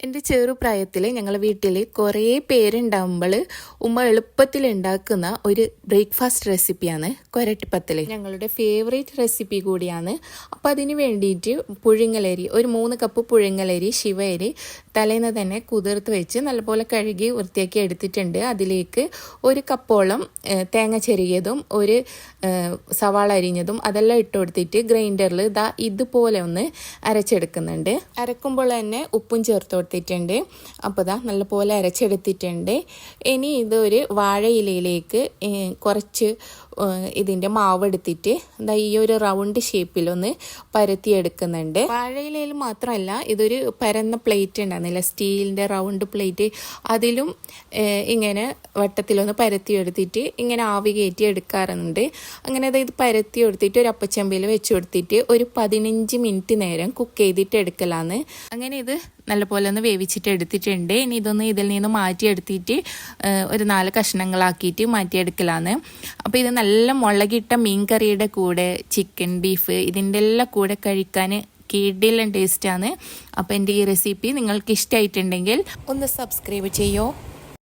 എന്റെ ചെറുപ്രായത്തിൽ ഞങ്ങളുടെ വീട്ടിൽ കുറേ പേരുണ്ടാകുമ്പോൾ ഉമ്മ എളുപ്പത്തിൽ ഉണ്ടാക്കുന്ന ഒരു ബ്രേക്ക്ഫാസ്റ്റ് റെസിപ്പിയാണ് കൊരട്ടിപ്പത്തൽ ഞങ്ങളുടെ ഫേവറേറ്റ് റെസിപ്പി കൂടിയാണ്. അപ്പോൾ അതിന് വേണ്ടിയിട്ട് പുഴുങ്ങലരി ഒരു മൂന്ന് കപ്പ് പുഴുങ്ങലരി ശിവയരി തലേന്ന് തന്നെ കുതിർത്ത് വെച്ച് നല്ലപോലെ കഴുകി വൃത്തിയാക്കി എടുത്തിട്ടുണ്ട്. അതിലേക്ക് ഒരു കപ്പോളം തേങ്ങ ചെറിയതും ഒരു സവാള അരിഞ്ഞതും അതെല്ലാം ഇട്ട് കൊടുത്തിട്ട് ഗ്രൈൻഡറിൽ ഇതാ ഇതുപോലെ ഒന്ന് അരച്ചെടുക്കുന്നുണ്ട്. അരക്കുമ്പോൾ തന്നെ ഉപ്പും ചേർത്ത് കൊടുത്തിട്ടുണ്ട്. അപ്പോൾ ഇതാ നല്ലപോലെ അരച്ചെടുത്തിട്ടുണ്ട്. ഇനി ഇതൊരു വാഴയിലയിലേക്ക് കുറച്ച് ഇതിന്റെ മാവ് എടുത്തിട്ട് ദാ ഈ ഒരു റൗണ്ട് ഷേപ്പിലൊന്ന് പരത്തിയെടുക്കുന്നുണ്ട്. വാഴയിലയിൽ മാത്രമല്ല ഇതൊരു പരന്ന പ്ലേറ്റ് ഉണ്ടായിരുന്നില്ല സ്റ്റീലിന്റെ റൗണ്ട് പ്ലേറ്റ് അതിലും ഇങ്ങനെ വട്ടത്തിലൊന്ന് പരത്തി എടുത്തിട്ട് ഇങ്ങനെ ആവി കയറ്റി എടുക്കാറുണ്ട്. അങ്ങനെ അതായത് പരത്തി എടുത്തിട്ട് ഒരു അപ്പച്ചമ്പയിൽ വെച്ച് കൊടുത്തിട്ട് ഒരു പതിനഞ്ച് മിനിറ്റ് നേരം കുക്ക് ചെയ്തിട്ട് എടുക്കലാന്ന്. അങ്ങനെ ഇത് നല്ലപോലെ ഒന്ന് വേവിച്ചിട്ട് എടുത്തിട്ടുണ്ട്. ഇനി ഇതൊന്ന് ഇതിൽ നിന്ന് മാറ്റിയെടുത്തിട്ട് ഒരു നാല് കഷ്ണങ്ങളാക്കിയിട്ട് മാറ്റിയെടുക്കലാന്ന് അപ്പോൾ ഇത് നല്ല മുളകിട്ട മീൻ കറിയുടെ കൂടെ ചിക്കൻ ബീഫ് ഇതിന്റെ എല്ലാം കൂടെ കഴിക്കാൻ കീടിലും ടേസ്റ്റാണ് അപ്പോൾ എന്റെ ഈ റെസിപ്പി നിങ്ങൾക്ക് ഇഷ്ടമായിട്ടുണ്ടെങ്കിൽ ഒന്ന് സബ്സ്ക്രൈബ് ചെയ്യോ?